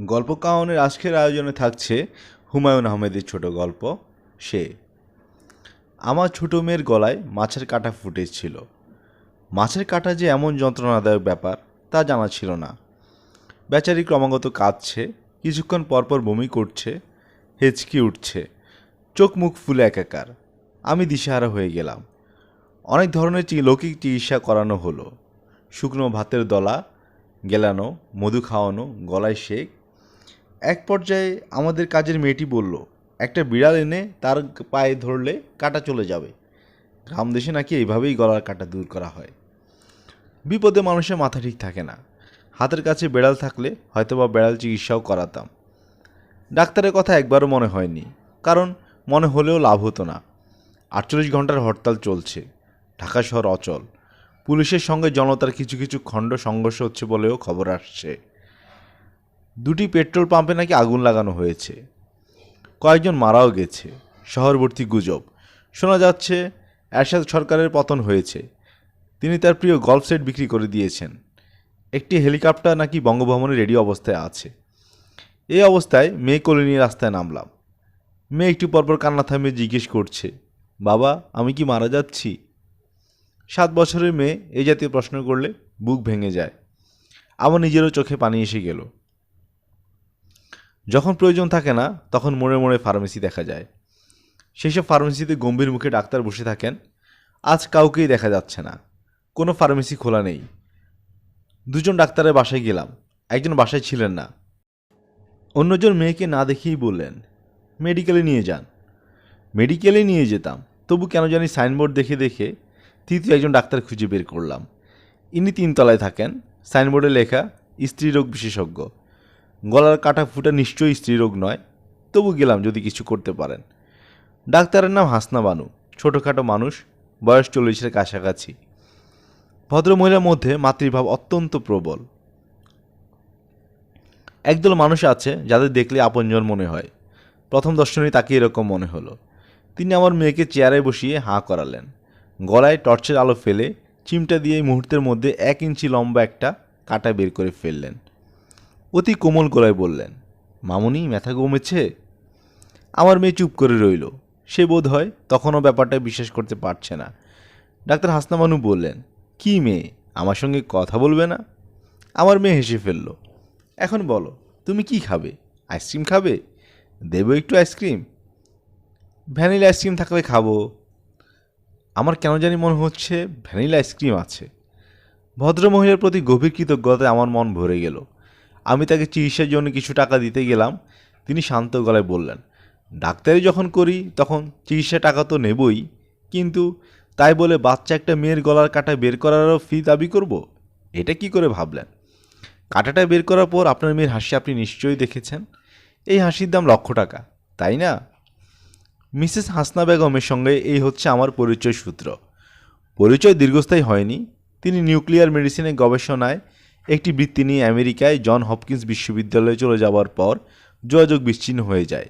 গল্প কাহনের আজকের আয়োজনে থাকছে হুমায়ুন আহমেদের ছোট গল্প। সে আমার ছোটো মেয়ের গলায় মাছের কাঁটা ফুটেছিল। মাছের কাঁটা যে এমন যন্ত্রণাদায়ক ব্যাপার, তা জানা ছিল না। বেচারি ক্রমাগত কাঁদছে, কিছুক্ষণ পরপর বমি করছে, হেঁচকি উঠছে, চোখ মুখ ফুলে একাকার। আমি দিশেহারা হয়ে গেলাম। অনেক ধরনের লৌকিক চিকিৎসা করানো হলো। শুকনো ভাতের দলা, গেলানো, মধু খাওয়ানো, গলায় শেক এক পর্যায়ে আমাদের কাজের মেয়েটি বলল, একটা বিড়াল এনে তার পায়ে ধরলে কাটা চলে যাবে। গ্রাম দেশে নাকি এইভাবেই গলার কাটা দূর করা হয়। বিপদে মানুষের মাথা ঠিক থাকে না। হাতের কাছে বেড়াল থাকলে হয়তোবা বেড়াল চিকিৎসাও করাতাম। ডাক্তারের কথা একবারও মনে হয়নি, কারণ মনে হলেও লাভ হতো না। আটচল্লিশ ঘণ্টার হরতাল চলছে। ঢাকা শহর অচল। পুলিশের সঙ্গে জনতার কিছু কিছু খণ্ড সংঘর্ষ হচ্ছে বলেও খবর আসছে। দুটি পেট্রোল পাম্পে নাকি আগুন লাগানো হয়েছে। কয়েকজন মারাও গেছে। শহরবর্তী গুজব। শোনা যাচ্ছে, এরশাদ সরকারের পতন হয়েছে। তিনি তার প্রিয় গল্ফ সেট বিক্রি করে দিয়েছেন। একটি হেলিকপ্টার নাকি বঙ্গভবনে রেডি অবস্থায় আছে। এই অবস্থায় মেয়ে কোলে রাস্তায় নামলাম। মেয়ে একটু পরপর কান্না থামিয়ে জিজ্ঞেস করছে, বাবা, আমি কি মারা যাচ্ছি? সাত বছরের মেয়ে এই জাতীয় প্রশ্ন করলে বুক ভেঙে যায়। আমার নিজেরও চোখে পানি এসে গেল। যখন প্রয়োজন থাকে না, তখন মোড়ে মোড়ে ফার্মেসি দেখা যায়। সেসব ফার্মেসিতে গম্ভীর মুখে ডাক্তার বসে থাকেন। আজ কাউকেই দেখা যাচ্ছে না। কোনো ফার্মেসি খোলা নেই। দুজন ডাক্তারের বাসায় গেলাম। একজন বাসায় ছিলেন না। অন্যজন মেয়েকে না দেখেই বললেন মেডিকেলে নিয়ে যান। মেডিকেলে নিয়ে যেতাম। তবু কেন জানি সাইনবোর্ড দেখে দেখে তৃতীয় একজন ডাক্তার খুঁজে বের করলাম। ইনি তিনতলায় থাকেন। সাইনবোর্ডে লেখা স্ত্রীরোগ বিশেষজ্ঞ। গলার কাটা ফুটা নিশ্চয়ই স্ত্রীরোগ নয়, তবু গেলাম যদি কিছু করতে পারেন। ডাক্তারের নাম হাসনা বানু, ছোটোখাটো মানুষ, বয়স চল্লিশের কাছাকাছি। ভদ্রমহিলার মধ্যে মাতৃভাব অত্যন্ত প্রবল। একদল মানুষ আছে যাদের দেখলে আপনজন মনে হয়। প্রথম দর্শনে তাকে এরকম মনে হলো। তিনি আমার মেয়েকে চেয়ারে বসিয়ে হাঁ করালেন। গলায় টর্চের আলো ফেলে চিমটা দিয়ে মুহূর্তের মধ্যে এক ইঞ্চি লম্বা একটা কাটা বের করে ফেললেন। অতি কোমল গলায় বললেন, মামুনি, ব্যথা কমেছে? আমার মেয়ে চুপ করে রইল। সে বোধ হয় তখনও ব্যাপারটা বিশ্বাস করতে পারছে না। ডাক্তার হাসনামানু বললেন, কি মেয়ে? আমার সঙ্গে কথা বলবে না? আমার মেয়ে হেসে ফেলল। এখন বলো, তুমি কি খাবে? আইসক্রিম খাবে? দেবো একটু আইসক্রিম? ভ্যানিলা আইসক্রিম থাকলে খাব। আমার কেন জানি মনে হচ্ছে ভ্যানিলা আইসক্রিম আছে। ভদ্রমহিলার প্রতি গভীর কৃতজ্ঞতায় আমার মন ভরে গেল। আমি তাকে চিকিৎসার জন্য কিছু টাকা দিতে গেলাম। তিনি শান্ত গলায় বললেন, ডাক্তারি যখন করি, তখন চিকিৎসা টাকা তো নেবই। কিন্তু তাই বলে বাচ্চা একটা মেয়ের গলার কাটা বের করারও ফি দাবি করব? এটা কি করে ভাবলেন? কাটাটা বের করার পর আপনার মেয়ের হাসি আপনি নিশ্চয়ই দেখেছেন। এই হাসির দাম লক্ষ টাকা, তাই না? মিসেস হাসনা বেগমের সঙ্গে এই হচ্ছে আমার পরিচয় সূত্র। পরিচয় দীর্ঘস্থায়ী হয়নি। তিনি নিউক্লিয়ার মেডিসিনের গবেষণায় একটি বৃত্তি নিয়ে আমেরিকায় জন হপকিন্স বিশ্ববিদ্যালয়ে চলে যাওয়ার পর যোগাযোগ বিচ্ছিন্ন হয়ে যায়।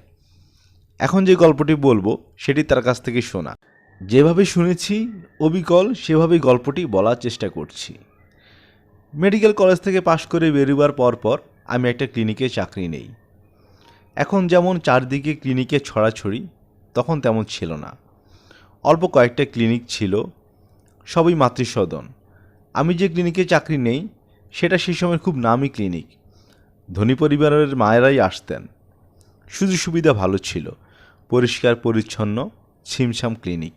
এখন যে গল্পটি বলব, সেটি তার কাছ থেকে শোনা। যেভাবে শুনেছি, অবিকল সেভাবেই গল্পটি বলার চেষ্টা করছি। মেডিকেল কলেজ থেকে পাশ করে বেরোবার পর পর আমি একটা ক্লিনিকে চাকরি নেই। এখন যেমন চারদিকে ক্লিনিকে ছড়াছড়ি, তখন তেমন ছিল না। অল্প কয়েকটা ক্লিনিক ছিল, সবই মাতৃসদন। আমি যে ক্লিনিকে চাকরি নেই সেটা সেই সময় খুব নামি ক্লিনিক। ধনী পরিবারের মায়েরাই আসতেন। সুযোগ সুবিধা ভালো ছিল, পরিষ্কার, পরিচ্ছন্ন, ছিমছাম ক্লিনিক।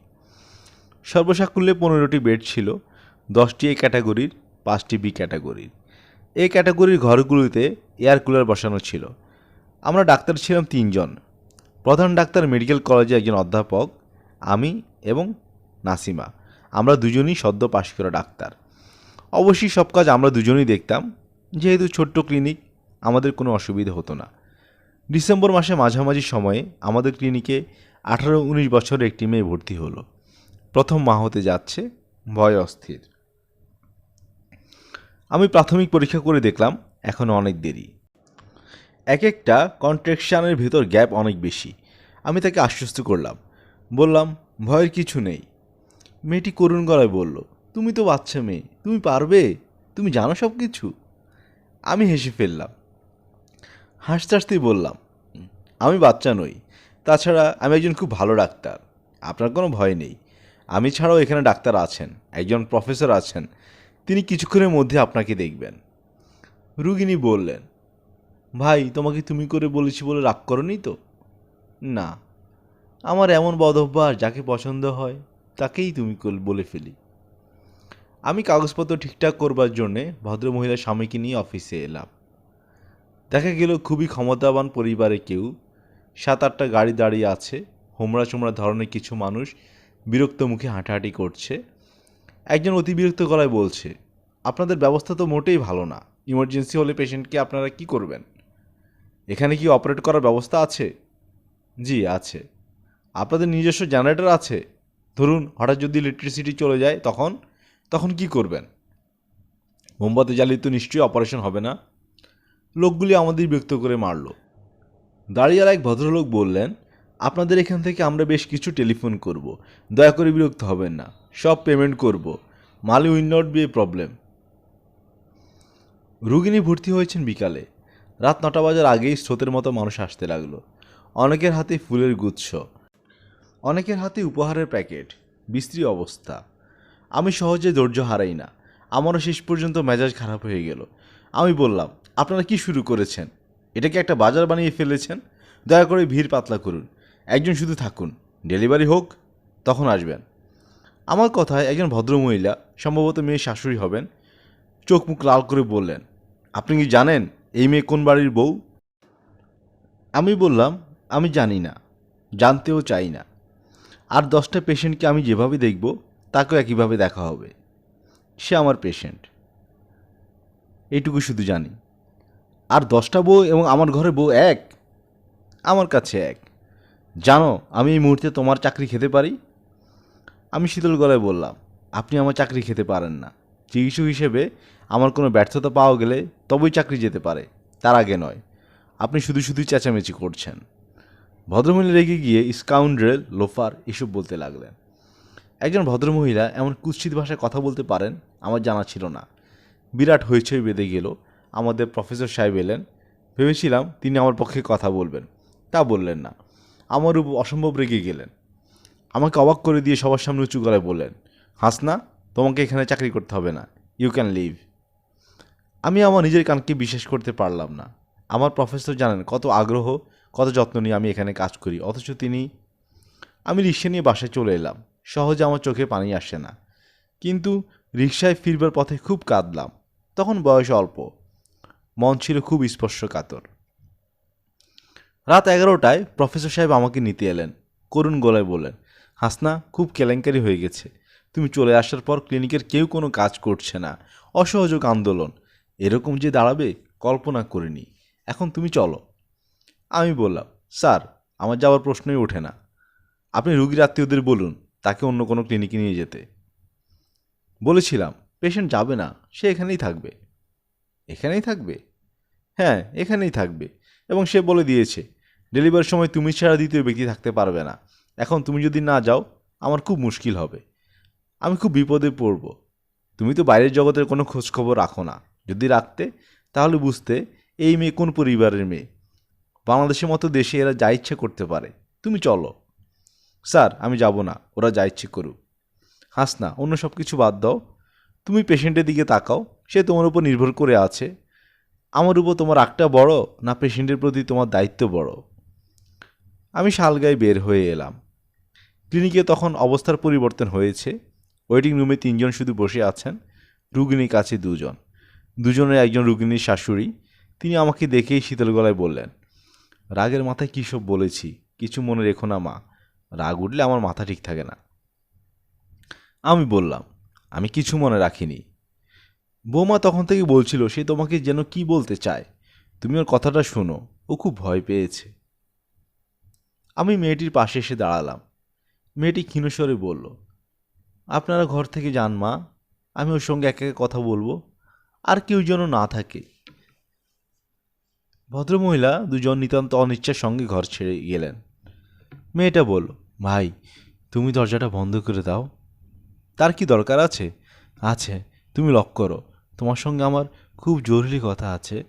সর্বসাকুল্যে পনেরোটি বেড ছিল, দশটি এ ক্যাটাগরির, পাঁচটি বি ক্যাটাগরির। এ ক্যাটাগরির ঘরগুলিতে এয়ার কুলার বসানো ছিল। আমরা ডাক্তার ছিলাম তিনজন। প্রধান ডাক্তার মেডিকেল কলেজে একজন অধ্যাপক, আমি এবং নাসিমা। আমরা দুজনই সদ্য পাশ করা ডাক্তার। অবশ্যই সব কাজ আমরা দুজনেই দেখতাম। যেহেতু ছোট্ট ক্লিনিক আমাদের কোনো অসুবিধা হতো না। ডিসেম্বর মাসে মাঝামাঝি সময়ে আমাদের ক্লিনিকে আঠারো উনিশ বছরের একটি মেয়ে ভর্তি হলো। প্রথম মা হতে যাচ্ছে, ভয় অস্থির। আমি প্রাথমিক পরীক্ষা করে দেখলাম এখনও অনেক দেরি। এক একটা কন্ট্রাকশানের ভেতর গ্যাপ অনেক বেশি। আমি তাকে আশ্বস্ত করলাম, বললাম, ভয়ের কিছু নেই। মেয়েটি করুণ গলায় বলল তুমি তো বাচ্চা মেয়ে, তুমি পারবে? তুমি জানো সব কিছু আমি হেসে ফেললাম। হাসতে হাসতেই বললাম আমি বাচ্চা নই। তাছাড়া আমি একজন খুব ভালো ডাক্তার। আপনার কোনো ভয় নেই। আমি ছাড়াও এখানে ডাক্তার আছেন, একজন প্রফেসর আছেন। তিনি কিছুক্ষণের মধ্যে আপনাকে দেখবেন। রুগিনী বললেন, ভাই, তোমাকে তুমি করে বলেছি বলে রাগ করনি তো? না। আমার এমন বদ অভ্যাস যাকে পছন্দ হয়, তাকেই তুমি বলে ফেলি। আমি কাগজপত্র ঠিকঠাক করবার জন্যে ভদ্রমহিলার স্বামীকে নিয়ে অফিসে এলাম। দেখা গেল খুবই ক্ষমতাবান পরিবারে কেউ, সাত আটটা গাড়ি দাঁড়িয়ে আছে হোমরা চোমরা ধরনের কিছু মানুষ বিরক্ত মুখে হাঁটাহাঁটি করছে। একজন অতি বিরক্ত গলায় বলছে, আপনাদের ব্যবস্থা তো মোটেই ভালো না। ইমার্জেন্সি হলে পেশেন্টকে আপনারা কি করবেন? এখানে কি অপারেট করার ব্যবস্থা আছে? জি, আছে। আপনাদের নিজস্ব জেনারেটর আছে। ধরুন, হঠাৎ যদি ইলেকট্রিসিটি চলে যায়, তখন তখন কি করবেন? মোমবাতি জ্বালিয়ে তো নিশ্চয়ই অপারেশন হবে না। লোকগুলি আমাদের বিরক্ত করে মারল। দাঁড়িয়াল এক ভদ্রলোক বললেন, আপনাদের এখান থেকে আমরা বেশ কিছু টেলিফোন করব। দয়া করে বিরক্ত হবেন না। সব পেমেন্ট করব। মালি will not be a problem. রুগিনী ভর্তি হয়েছেন বিকালে। রাত নটা বাজার আগেই স্রোতের মতো মানুষ আসতে লাগল। অনেকের হাতে ফুলের গুচ্ছ, অনেকের হাতে উপহারের প্যাকেট বিস্ত্রী অবস্থা। আমি সহজে ধৈর্য হারাই না। আমারও শেষ পর্যন্ত মেজাজ খারাপ হয়ে গেল। আমি বললাম, আপনারা কি শুরু করেছেন? এটাকে একটা বাজার বানিয়ে ফেলেছেন? দয়া করে ভিড় পাতলা করুন। একজন শুধু থাকুন। ডেলিভারি হোক, তখন আসবেন। আমার কথায় একজন ভদ্রমহিলা, সম্ভবত মেয়ে শাশুড়ি হবেন, চোখ মুখ লাল করে বললেন, আপনি কি জানেন এই মেয়ে কোন বাড়ির বউ? আমি বললাম, আমি জানি না। জানতেও চাই না। আর দশটা পেশেন্টকে আমি যেভাবে দেখব তাকেও একইভাবে দেখা হবে। সে আমার পেশেন্ট এইটুকু শুধু জানি। আর দশটা বউ এবং আমার ঘরে বউ এক? আমার কাছে এক। জানো, আমি এই মুহূর্তে তোমার চাকরি খেতে পারি? আমি শীতল গলায় বললাম, আপনি আমার চাকরি খেতে পারেন না। চিকিৎসক হিসেবে আমার কোনো ব্যর্থতা পাওয়া গেলে তবেই চাকরি যেতে পারে। তার আগে নয়, আপনি শুধু শুধু চেঁচামেচি করছেন। ভদ্রমহিলা রেগে গিয়ে স্কাউন্ড্রেল লোফার এসব বলতে লাগলেন। একজন ভদ্রমহিলা এমন কুৎসিত ভাষায় কথা বলতে পারেন, আমার জানা ছিল না। বিরাট হইচই বেঁধে গেল। আমাদের প্রফেসর সাহেব এলেন। ভেবেছিলাম তিনি আমার পক্ষে কথা বলবেন। তা বললেন না। আমার উপর অসম্ভব রেগে গেলেন। আমাকে অবাক করে দিয়ে সবার সামনে উঁচু গলায় বললেন, হাসনা, তোমাকে এখানে চাকরি করতে হবে না। ইউ ক্যান লিভ আমি আমার নিজের কানকে বিশ্বাস করতে পারলাম না। আমার প্রফেসর জানেন কত আগ্রহ, কত যত্ন নিয়ে আমি এখানে কাজ করি। অথচ তিনি, আমি রিক্সা নিয়ে বাসায় চলে এলাম। সহজে আমার চোখে পানি আসে না। কিন্তু রিক্সায় ফিরবার পথে খুব কাঁদলাম। তখন বয়স অল্প। মন ছিল খুব স্পর্শকাতর। রাত এগারোটায় প্রফেসর সাহেব আমাকে নিতে এলেন। করুণ গলায় বললেন, হাসনা, খুব কেলেঙ্কারি হয়ে গেছে। তুমি চলে আসার পর ক্লিনিকের কেউ কোনো কাজ করছে না। অসহযোগ আন্দোলন। এরকম যে দাঁড়াবে, কল্পনা করিনি। এখন তুমি চলো। আমি বললাম, স্যার, আমার যাওয়ার প্রশ্নই ওঠে না। আপনি রুগীর আত্মীয়দের বলুন। তাকে অন্য কোনো ক্লিনিকে নিয়ে যেতে। বলেছিলাম পেশেন্ট যাবে না, সে এখানেই থাকবে। এখানেই থাকবে? হ্যাঁ এখানেই থাকবে। এবং সে বলে দিয়েছে ডেলিভারির সময় তুমি ছাড়া দ্বিতীয় ব্যক্তি থাকতে পারবে না। এখন তুমি যদি না যাও, আমার খুব মুশকিল হবে। আমি খুব বিপদে পড়ব। তুমি তো বাইরের জগতের কোনো খোঁজখবর রাখো না। যদি রাখতে, তাহলে বুঝতে এই মেয়ে কোন পরিবারের মেয়ে? বাংলাদেশের মতো দেশে এরা যা ইচ্ছে করতে পারে। তুমি চলো। স্যার, আমি যাব না। ওরা যা ইচ্ছে করুক। হাস না, অন্য সব কিছু বাদ দাও। তুমি পেশেন্টের দিকে তাকাও। সে তোমার উপর নির্ভর করে আছে। আমার উপর তোমার রাগটা বড় না পেশেন্টের প্রতি তোমার দায়িত্ব বড়? আমি শালগায় বের হয়ে এলাম। ক্লিনিকে তখন অবস্থার পরিবর্তন হয়েছে। ওয়েটিং রুমে তিনজন শুধু বসে আছেন। রুগিনীর কাছে দুজন। দুজনের একজন রুগিনীর শাশুড়ি। তিনি আমাকে দেখেই শীতল গলায় বললেন, রাগের মাথায় কী সব বলেছি? কিছু মনে রেখো না মা। রাগ উঠলে আমার মাথা ঠিক থাকে না। আমি বললাম, আমি কিছু মনে রাখিনি। বৌমা তখন থেকে বলছিল, সে তোমাকে যেন কি বলতে চায়? তুমি ওর কথাটা শোনো, ও খুব ভয় পেয়েছে। আমি মেয়েটির পাশে এসে দাঁড়ালাম। মেয়েটি ক্ষীণস্বরে বলল, আপনারা ঘর থেকে যান মা, আমি ওর সঙ্গে একে একে কথা বলব, আর কেউ যেন না থাকে। ভদ্রমহিলা দুজন নিতান্ত অনিচ্ছার সঙ্গে ঘর ছেড়ে গেলেন। মেয়েটা বলল, ভাই, তুমি দরজাটা বন্ধ করে দাও। তার কি দরকার আছে? আছে, তুমি লক করো। তোমার সঙ্গে আমার খুব জরুরি কথা আছে।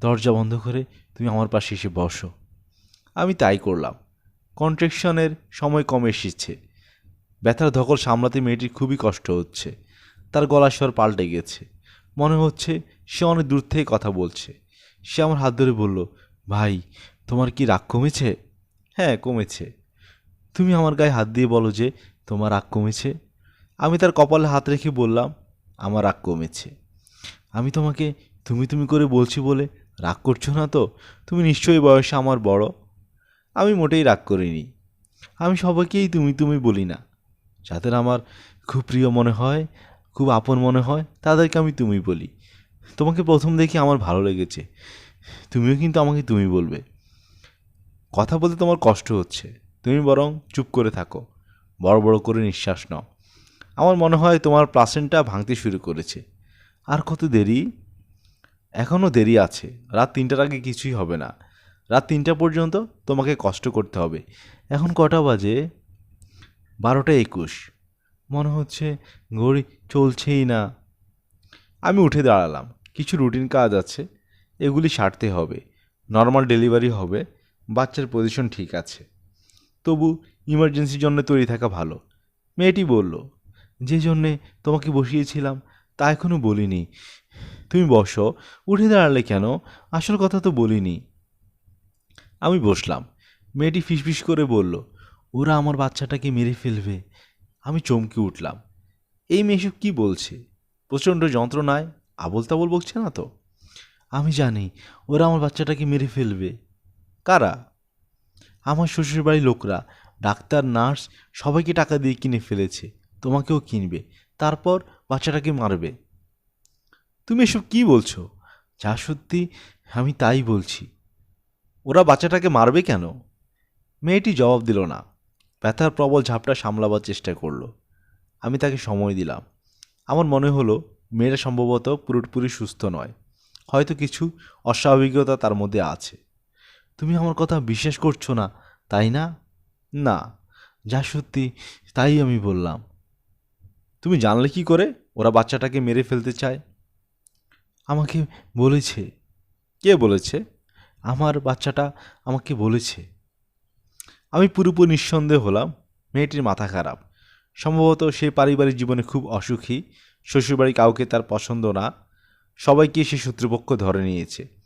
দরজা বন্ধ করে তুমি আমার পাশে এসে বসো। আমি তাই করলাম। কন্ট্রাকশনের সময় কমে এসেছে। ব্যথার ধকল সামলাতে মেয়েটির খুবই কষ্ট হচ্ছে। তার গলার স্বর পাল্টে গেছে। মনে হচ্ছে সে অনেক দূর থেকে কথা বলছে। সে আমার হাত ধরে বলল, ভাই, তোমার কি রাগ কমেছে? হ্যাঁ কমেছে। তুমি আমার গায়ে হাত দিয়ে বলো যে, তোমার রাগ কমেছে? আমি তার কপালে হাত রেখে বললাম, আমার রাগ কমেছে। আমি তোমাকে তুমি তুমি করে বলছি বলে রাগ করছ না তো? তুমি নিশ্চয়ই বয়সে আমার বড়। আমি মোটেই রাগ করিনি। আমি সবাইকেই তুমি তুমি বলি না। যাদের আমার খুব প্রিয় মনে হয়, খুব আপন মনে হয়, তাদেরকে আমি তুমি বলি। তোমাকে প্রথম দেখে আমার ভালো লেগেছে। তুমিও কিন্তু আমাকে তুমি বলবে। কথা বলতে তোমার কষ্ট হচ্ছে। তুমি বরং চুপ করে থাকো। বড় বড় করে নিঃশ্বাস নাও। আমার মনে হয় তোমার প্লাসেন্টটা ভাঙতে শুরু করেছে। আর কত দেরি? এখনও দেরি আছে। রাত তিনটার আগে কিছুই হবে না। রাত তিনটা পর্যন্ত তোমাকে কষ্ট করতে হবে। এখন কটা বাজে? বারোটা একুশ। মনে হচ্ছে ঘড়ি চলছেই না। আমি উঠে দাঁড়ালাম। কিছু রুটিন কাজ আছে। এগুলি সারতে হবে। নর্মাল ডেলিভারি হবে। বাচ্চার পজিশন ঠিক আছে। তবু ইমার্জেন্সির জন্য তৈরি থাকা ভালো। মেয়েটি বলল, যে জন্যে তোমাকে বসিয়েছিলাম তা এখনও বলিনি। তুমি বসো, উঠে দাঁড়ালে কেন? আসল কথা তো বলিনি। আমি বসলাম। মেয়েটি ফিসফিস করে বলল, ওরা আমার বাচ্চাটাকে মেরে ফেলবে। আমি চমকে উঠলাম। এই মেয়ে এসব কী বলছে? প্রচণ্ড যন্ত্রণায় আবল তাবল বলছে না তো? আমি জানি, ওরা আমার বাচ্চাটাকে মেরে ফেলবে। কারা? আমার শ্বশুরবাড়ির লোকরা, ডাক্তার, নার্স, সবাইকে টাকা দিয়ে কিনে ফেলেছে। তোমাকেও কিনবে। তারপর বাচ্চাটাকে মারবে। তুমি এসব কী বলছো? যা সত্যি, আমি তাই বলছি। ওরা বাচ্চাটাকে মারবে কেন? মেয়েটি জবাব দিল না। ব্যথার প্রবল ঝাপটা সামলাবার চেষ্টা করল। আমি তাকে সময় দিলাম। আমার মনে হলো মেয়েটা সম্ভবত পুরোপুরি সুস্থ নয়। হয়তো কিছু অস্বাভাবিকতা তার মধ্যে আছে। তুমি আমার কথা বিশ্বাস করছ না, তাই না? না, যা সত্যি, তাই আমি বললাম। তুমি জানলে কি করে? ওরা বাচ্চাটাকে মেরে ফেলতে চায়। আমাকে বলেছে। কে বলেছে? আমার বাচ্চাটা আমাকে বলেছে। আমি পুরোপুরি নিঃসন্দেহ হলাম, মেয়েটির মাথা খারাপ। সম্ভবত সে পারিবারিক জীবনে খুব অসুখী, শ্বশুরবাড়ি কাউকে তার পছন্দ না, সবাইকে সে শত্রুপক্ষ ধরে নিয়েছে।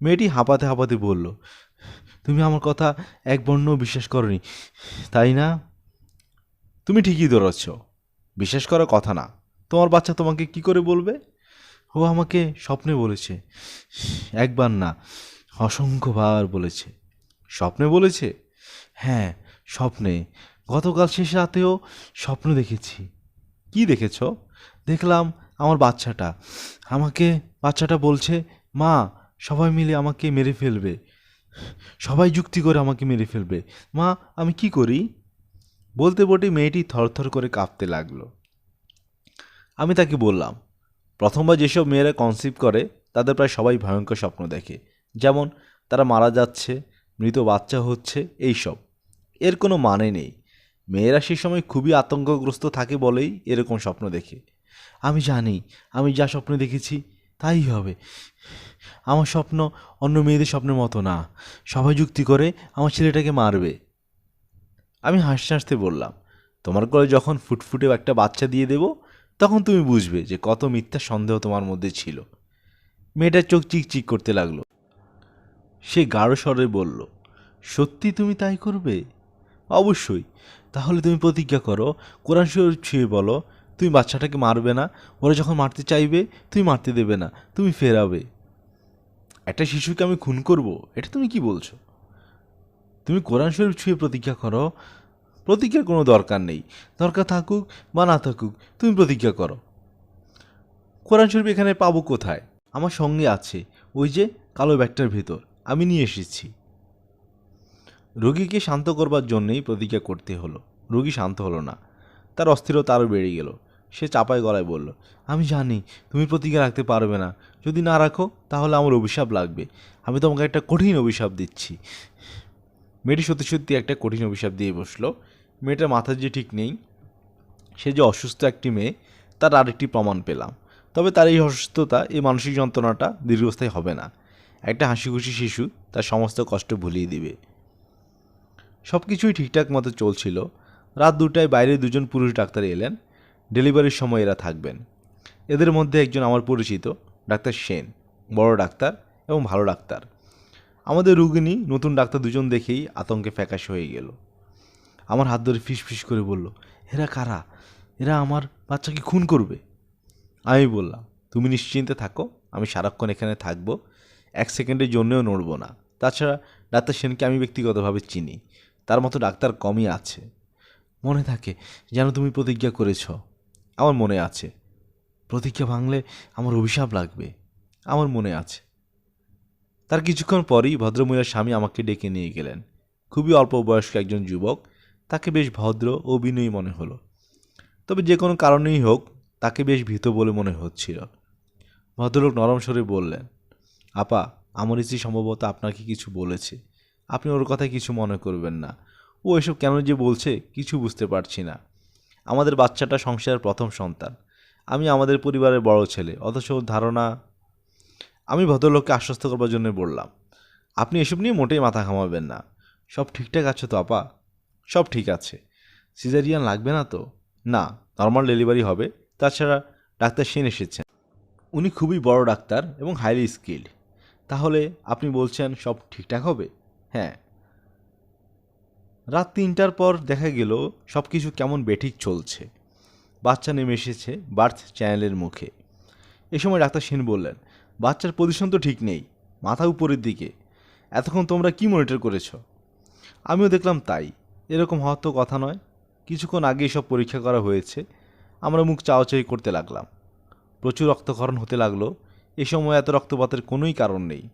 মেয়েটি হাঁপাতে হাঁপাতে বলল, তুমি আমার কথা এক বর্ণও বিশ্বাস করনি, তাই না? তুমি ঠিকই ধরেছ, বিশ্বাস করার কথা না। তোমার বাচ্চা তোমাকে কি করে বলবে? ও আমাকে স্বপ্নে বলেছে, একবার না, অসংখ্যবার বলেছে। স্বপ্নে বলেছে? হ্যাঁ স্বপ্নে। গতকাল শেষ রাতেও স্বপ্ন দেখেছি। কি দেখেছ? দেখলাম আমার বাচ্চাটা। আমাকে বাচ্চাটা বলছে, মা সবাই মিলে আমাকে মেরে ফেলবে। সবাই যুক্তি করে আমাকে মেরে ফেলবে। মা, আমি কি করি? বলতে বলতে মেয়েটি থরথর করে কাঁপতে লাগল। আমি তাকে বললাম, প্রথমবার যেসব মেয়েরা কনসিভ করে, তাদের প্রায় সবাই ভয়ঙ্কর স্বপ্ন দেখে। যেমন, তারা মারা যাচ্ছে, মৃত বাচ্চা হচ্ছে, এইসব। এর কোনো মানে নেই। মেয়েরা সেই সময় খুবই আতঙ্কগ্রস্ত থাকে বলেই এরকম স্বপ্ন দেখে। আমি জানি, আমি যা স্বপ্ন দেখেছি, তাই হবে। আমার স্বপ্ন অন্য মেয়েদের স্বপ্নের মতো না। সবাই যুক্তি করে আমার ছেলেটাকে মারবে। আমি হাসতে হাসতে বললাম, তোমার কোলে যখন ফুটফুটে একটা বাচ্চা দিয়ে দেব, তখন তুমি বুঝবে যে কত মিথ্যা সন্দেহ তোমার মধ্যে ছিল। মেয়েটার চোখ চিকচিক করতে লাগল। সে গাঢ় স্বরে বলল, সত্যি তুমি তাই করবে? অবশ্যই। তাহলে তুমি প্রতিজ্ঞা করো, কোরআন শরীফ ছুঁয়ে বলো, তুমি বাচ্চাটাকে মারবে না, ওরা যখন মারতে চাইবে, তুমি মারতে দেবে না, তুমি ফেরাবে। একটা শিশুকে আমি খুন করব, এটা তুমি কি বলছো? তুমি কোরআন শরীফ ছুঁয়ে প্রতিজ্ঞা করো, প্রতিজ্ঞার কোনো দরকার নেই। দরকার থাকুক বা না থাকুক, তুমি প্রতিজ্ঞা করো। কোরআন শরীফ এখানে পাবো কোথায়? আমার সঙ্গে আছে, ওই যে কালো ব্যাগটার ভেতর, আমি নিয়ে এসেছি। রোগীকে শান্ত করবার জন্যেই প্রতিজ্ঞা করতে হলো। রোগী শান্ত হলো না, তার অস্থিরতা আরও বেড়ে গেল। সে চাপায় গলায় বলল, আমি জানি, তুমি প্রতিজ্ঞা রাখতে পারবে না। যদি না রাখো, তাহলে আমার অভিশাপ লাগবে। আমি তোমাকে একটা কঠিন অভিশাপ দিচ্ছি। মেয়েটি সত্যি সত্যি একটা কঠিন অভিশাপ দিয়ে বসল। মেয়েটার মাথার যে ঠিক নেই, সে যে অসুস্থ একটি মেয়ে, তার আরেকটি প্রমাণ পেলাম। তবে তার এই অসুস্থতা, এই মানসিক যন্ত্রণাটা দীর্ঘস্থায়ী হবে না। একটা হাসি খুশি শিশু তার সমস্ত কষ্ট ভুলিয়ে দিবে। সব কিছুই ঠিকঠাক মতো চলছিল। রাত দুটায় বাইরে দুজন পুরুষ ডাক্তার এলেন। ডেলিভারির সময় এরা থাকবেন। এদের মধ্যে একজন আমার পরিচিত, ডাক্তার সেন। বড় ডাক্তার এবং ভালো ডাক্তার। আমাদের রুগিনী নতুন ডাক্তার দুজন দেখেই আতঙ্কে ফ্যাকাশ হয়ে গেল। আমার হাত ধরে ফিস ফিস করে বলল, এরা কারা? এরা আমার বাচ্চাকে খুন করবে? আমি বললাম, তুমি নিশ্চিন্তে থাকো, আমি সারাক্ষণ এখানে থাকব। এক সেকেন্ডের জন্যও নড়ব না। তাছাড়া ডাক্তার সেনকে আমি ব্যক্তিগতভাবে চিনি। তার মতো ডাক্তার কমই আছে। মনে থাকে, যেন তুমি প্রতিজ্ঞা করেছ। আমার মনে আছে। প্রতিজ্ঞা ভাঙলে আমার অভিশাপ লাগবে। আমার মনে আছে। তার কিছুক্ষণ পরেই ভদ্রমহিলার স্বামী আমাকে ডেকে নিয়ে গেলেন। খুবই অল্প বয়স্ক একজন যুবক। তাকে বেশ ভদ্র ও বিনয়ী মনে হলো। তবে যে কোনো কারণেই হোক, তাকে বেশ ভীত বলে মনে হচ্ছিল। ভদ্রলোক নরম স্বরে বললেন, আপা, আমার স্ত্রী সম্ভবত আপনাকে কিছু বলেছে। আপনি ওর কথায় কিছু মনে করবেন না। ও এসব কেন যে বলছে, কিছু বুঝতে পারছি না। আমাদের বাচ্চাটা সংসারের প্রথম সন্তান। আমি আমাদের পরিবারের বড় ছেলে, অথচ ধারণা আমি ভদ্রলোককে আশ্বস্ত করবার জন্য বললাম, আপনি এসব নিয়ে মোটেই মাথা ঘামাবেন না। সব ঠিকঠাক আছে তো, আপা? সব ঠিক আছে। সিজারিয়ান লাগবে না তো? না, নর্মাল ডেলিভারি হবে। তাছাড়া ডাক্তার সেন এসেছেন। উনি খুবই বড় ডাক্তার এবং হাইলি স্কিল্ড। তাহলে আপনি বলছেন সব ঠিকঠাক হবে? হ্যাঁ। রাত তিনটার পর দেখা গেল সব কিছু কেমন বেঠিক চলছে। বাচ্চা নেমে এসেছে বার্থ চ্যানেলের মুখে। এ সময় ডাক্তার সেন বললেন, বাচ্চার পজিশন তো ঠিক নেই, মাথা উপরের দিকে। এতক্ষণ তোমরা কি মনিটর করেছ? আমিও দেখলাম তাই। এরকম হওয়ার তো কথা নয়। কিছুক্ষণ আগে সব পরীক্ষা করা হয়েছে। আমরা মুখ চাওয়াচাই করতে লাগলাম। প্রচুর রক্তক্ষরণ হতে লাগল। এ সময় এত রক্তপাতের কোনোই কারণ নেই।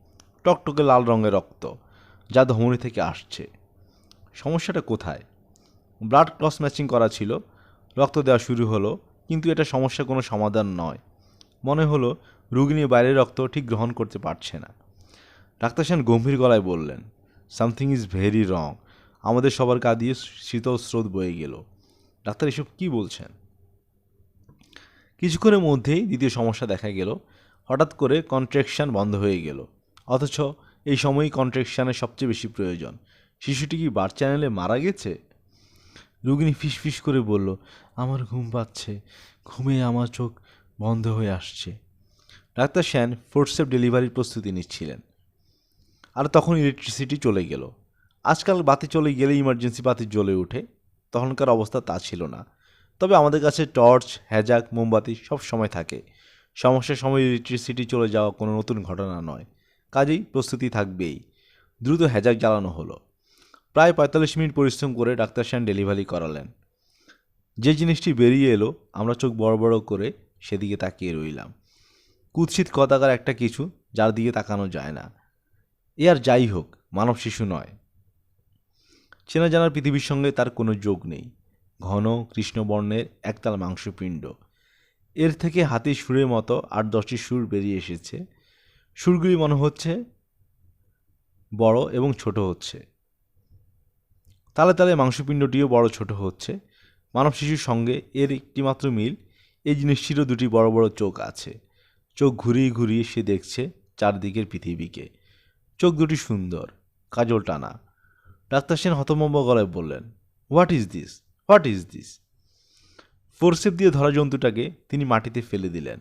টকটকে লাল রঙের রক্ত, যা ধমনি থেকে আসছে। সমস্যাটা কোথায়? ব্লাড ক্রস ম্যাচিং করা ছিল, রক্ত দেওয়া শুরু হলো, কিন্তু এটা সমস্যা কোনো সমাধান নয়। মনে হলো রুগিনী বাইরের রক্ত ঠিক গ্রহণ করতে পারছে না। ডাক্তার সেন গম্ভীর গলায় বললেন সামথিং ইজ ভেরি রং আমাদের সবার গা দিয়ে শীতল স্রোত বয়ে গেল। ডাক্তার এসব কি বলছেন? কিছুক্ষণের মধ্যেই দ্বিতীয় সমস্যা দেখা গেল। হঠাৎ করে কন্ট্রাকশন বন্ধ হয়ে গেল। অথচ এই সময়ই কন্ট্রাকশানের সবচেয়ে বেশি প্রয়োজন। শিশুটি কি বার চ্যানেলে মারা গেছে? রুগিনী ফিসফিস করে বলল, আমার ঘুম পাচ্ছে। ঘুমে আমার চোখ বন্ধ হয়ে আসছে। ডাক্তার শ্যান ফোর্সেপ ডেলিভারির প্রস্তুতি নিচ্ছিলেন। আর তখন ইলেকট্রিসিটি চলে গেল। আজকাল বাতি চলে গেলে ইমার্জেন্সি বাতি জ্বলে ওঠে। তখনকার অবস্থা তা ছিল না। তবে আমাদের কাছে টর্চ, হ্যাজাক, মোমবাতি সব সময় থাকে। সমস্যার সময় ইলেকট্রিসিটি চলে যাওয়া কোনো নতুন ঘটনা নয়। কাজেই প্রস্তুতি থাকবেই। দ্রুত হ্যাজাক জ্বালানো হলো। প্রায় পঁয়তাল্লিশ মিনিট পরিশ্রম করে ডাক্তার শ্যান ডেলিভারি করালেন। যে জিনিসটি বেরিয়ে এলো, আমরা চোখ বড় বড় করে সেদিকে তাকিয়ে রইলাম। কুৎসিত কদাকার একটা কিছু যার দিকে তাকানো যায় না। এ আর যাই হোক, মানব শিশু নয়। চেনা জানার পৃথিবীর সঙ্গে তার কোনো যোগ নেই। ঘন কৃষ্ণবর্ণের একতাল মাংসপিণ্ড। এর থেকে হাতির সুরের মতো আট দশটি সুর বেরিয়ে এসেছে। সুরগুলি মনে হচ্ছে বড় এবং ছোট হচ্ছে। তালে তালে মাংসপিণ্ডটিও বড় ছোট হচ্ছে। মানব শিশুর সঙ্গে এর একটিমাত্র মিল, এই জিনিসটিরও দুটি বড় বড় চোখ আছে। চোখ ঘুরিয়ে ঘুরিয়ে সে দেখছে চারদিকের পৃথিবীকে। চোখ দুটি সুন্দর, কাজল টানা। ডাক্তার সেন হতমম্ব গলায় বললেন what is this what is this forceps দিয়ে ধরা জন্তুটাকে তিনি মাটিতে ফেলে দিলেন।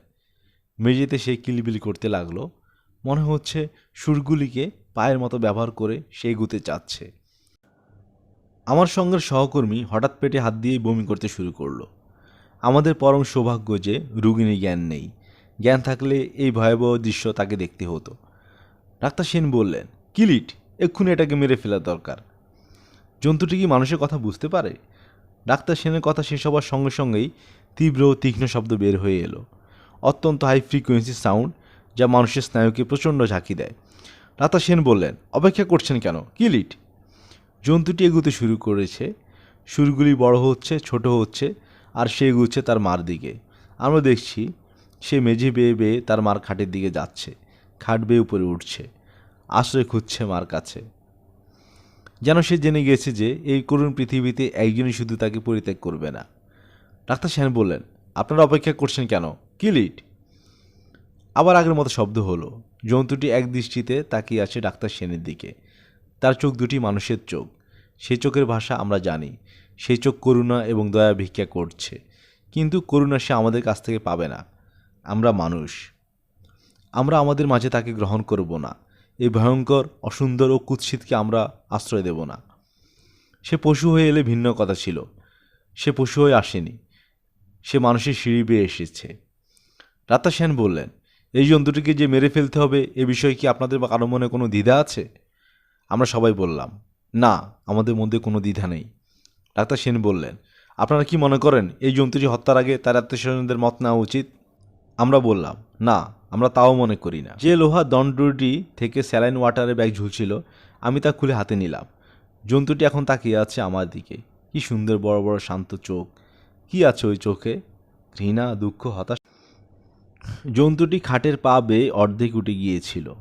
মেঝেতে সে কিলবিল করতে লাগল। মনে হচ্ছে সুরগুলিকে পায়ের মতো ব্যবহার করে সে এগুতে চাচ্ছে। আমার সঙ্গের সহকর্মী হঠাৎ পেটে হাত দিয়েই বমি করতে শুরু করল। আমাদের পরম সৌভাগ্য যে রুগিনী জ্ঞান নেই। জ্ঞান থাকলে এই ভয়াবহ দৃশ্য তাকে দেখতে হতো। ডাক্তার সেন বললেন কিলিট এক্ষুনি এটাকে মেরে ফেলা দরকার। জন্তুটি কি মানুষের কথা বুঝতে পারে? ডাক্তার সেনের কথা শেষ হবার সঙ্গে সঙ্গেই তীব্র তীক্ষ্ণ শব্দ বের হয়ে এলো। অত্যন্ত হাই ফ্রিকোয়েন্সি সাউন্ড যা মানুষের স্নায়ুকে প্রচণ্ড ঝাঁকি দেয়। ডাক্তার সেন বললেন, অপেক্ষা করছেন কেন? কিলিট জন্তুটি এগুতে শুরু করেছে। সুরগুলি বড় হচ্ছে, ছোট হচ্ছে, আর সে এগুচ্ছে তার মার দিকে। আমরা দেখছি, সে মেঝে বেয়ে বেয়ে তার মার খাটের দিকে যাচ্ছে, খাট বেয়ে উপরে উঠছে, আশ্রয় খুঁজছে মার কাছে। যেন সে জেনে গেছে যে এই করুণ পৃথিবীতে একজনই শুধু তাকে পরিত্যাগ করবে না। ডাক্তার সেন বললেন, আপনারা অপেক্ষা করছেন কেন? কিলিট আবার আগের মতো শব্দ হলো। জন্তুটি এক দৃষ্টিতে তাকিয়ে আছে ডাক্তার সেনের দিকে। তার চোখ দুটি মানুষের চোখ। সেই চোখের ভাষা আমরা জানি। সেই চোখ করুণা এবং দয়া ভিক্ষা করছে। কিন্তু করুণা সে আমাদের কাছ থেকে পাবে না। আমরা মানুষ। আমরা আমাদের মাঝে তাকে গ্রহণ করব না। এই ভয়ঙ্কর, অসুন্দর ও কুৎসিতকে আমরা আশ্রয় দেব না। সে পশু হয়ে এলে ভিন্ন কথা ছিল। সে পশু হয়ে আসেনি। সে মানুষের সিঁড়ি বেয়ে এসেছে। রাতা সেন বললেন, এই জন্তুটিকে যে মেরে ফেলতে হবে, এ বিষয়ে কি আপনাদের বা কারও মনে কোনো দ্বিধা আছে? আমরা সবাই বললাম, না, আমাদের মধ্যে কোনো দ্বিধা নেই। ডাক্তার সেন বললেন, আপনারা কি মনে করেন এই জন্তুটি হত্যার আগে তার আত্মীয়স্বজনদের মত নেওয়া উচিত? আমরা বললাম, না, আমরা তাও মনে করি না। যে লোহা দণ্ডটি থেকে স্যালাইন ওয়াটারের ব্যাগ ঝুলছিল, আমি তা খুলে হাতে নিলাম। জন্তুটি এখন তাকিয়ে আছে আমার দিকে। কি সুন্দর বড় বড় শান্ত চোখ। কি আছে ওই চোখে? ঘৃণা, দুঃখ, হতাশ। জন্তুটি খাটের পা বেয়ে অর্ধেক উঠে গিয়েছিল।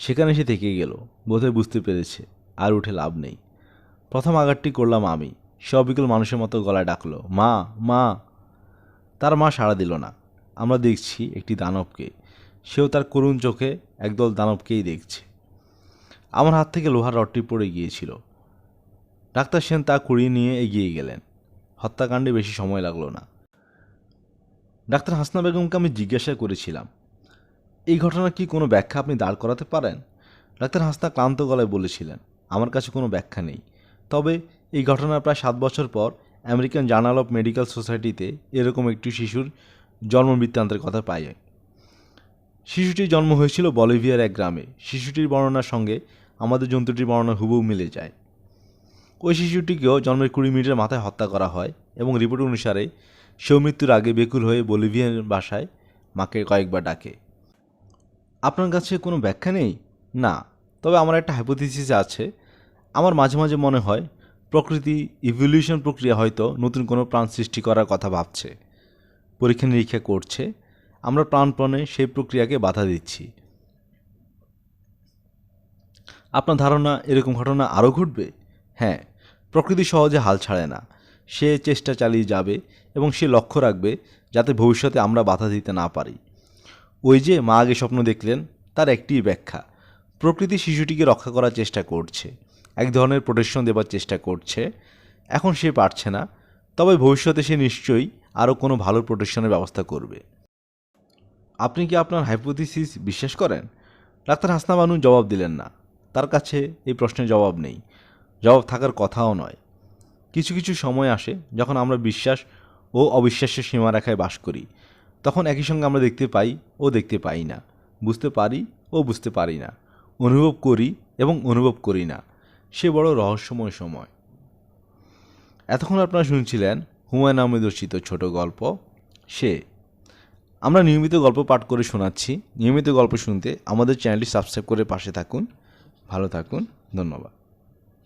সেখানে সে থেকে গেল। বোধহয় বুঝতে পেরেছে, আর উঠে লাভ নেই। প্রথম আঘাতটি করলাম আমি। সে অবিকল মানুষের মতো গলায় ডাকলো, মা মা। তার মা সাড়া দিল না। আমরা দেখছি একটি দানবকে। সেও তার করুণ চোখে একদল দানবকেই দেখছে। আমার হাত থেকে লোহার রডটি পড়ে গিয়েছিল। ডাক্তার সেন তা কুড়িয়ে নিয়ে এগিয়ে গেলেন। হত্যাকাণ্ডে বেশি সময় লাগল না। ডাক্তার হাসনা বেগমকে আমি জিজ্ঞাসা করেছিলাম এই ঘটনার কি কোনো ব্যাখ্যা আপনি দাঁড় করাতে পারেন? ডাক্তার হাসনা ক্লান্ত গলায় বলেছিলেন, আমার কাছে কোনো ব্যাখ্যা নেই। তবে এই ঘটনার প্রায় সাত বছর পর আমেরিকান জার্নাল অফ মেডিকেল সোসাইটিতে এরকম একটি শিশুর জন্ম বৃত্তান্তের কথা পাই শিশুটির জন্ম হয়েছিল বলিভিয়ার এক গ্রামে। শিশুটির বর্ণনার সঙ্গে আমাদের জন্তুটির বর্ণনা হুবহু মিলে যায়। ওই শিশুটিকেও জন্মের কুড়ি মিনিটের মাথায় হত্যা করা হয় এবং রিপোর্ট অনুসারে সেও মৃত্যুর আগে বেকুল হয়ে বলিভিয়ার বাসায় মাকে কয়েকবার ডাকে। আপনার কাছে কোনো ব্যাখ্যা নেই? না। তবে আমার একটা হাইপোথিসিস আছে। আমার মাঝে মাঝে মনে হয়, প্রকৃতি ইভলিউশন প্রক্রিয়া হয়তো নতুন কোনো প্রাণ সৃষ্টি করার কথা ভাবছে। পরীক্ষা নিরীক্ষা করছে। আমরা প্রাণপণে সেই প্রক্রিয়াকে বাধা দিচ্ছি। আপনার ধারণা এরকম ঘটনা আরও ঘটবে? হ্যাঁ প্রকৃতি সহজে হাল ছাড়ে না। সে চেষ্টা চালিয়ে যাবে এবং সে লক্ষ্য রাখবে যাতে ভবিষ্যতে আমরা বাধা দিতে না পারি। ওই যে মা আগে স্বপ্ন দেখলেন, তার একটি ব্যাখ্যা। প্রকৃতি শিশুটিকে রক্ষা করার চেষ্টা করছে, এক ধরনের প্রোটেকশন দেবার চেষ্টা করছে। এখন সে পারছে না, তবে ভবিষ্যতে সে নিশ্চয়ই আরও কোনো ভালো প্রোটেকশনের ব্যবস্থা করবে। আপনি কি আপনার হাইপোথিসিস বিশ্বাস করেন? ডাক্তার হাসনা বানু জবাব দিলেন না। তার কাছে এই প্রশ্নের জবাব নেই। জবাব থাকার কথাও নয়। কিছু কিছু সময় আসে যখন আমরা বিশ্বাস ও অবিশ্বাসের সীমারেখায় বাস করি। তখন একই সঙ্গে আমরা দেখতে পাই, ও দেখতে পাই না। বুঝতে পারি, ও বুঝতে পারি না। অনুভব করি এবং অনুভব করি না। সে বড় রহস্যময় সময়। এতক্ষণ আপনারা শুনছিলেন হুমায়ুন আহমেদ রচিত ছোট গল্প, সে। আমরা নিয়মিত গল্প পাঠ করে শোনাচ্ছি। নিয়মিত গল্প শুনতে আমাদের চ্যানেলটি সাবস্ক্রাইব করে পাশে থাকুন। ভালো থাকুন, ধন্যবাদ।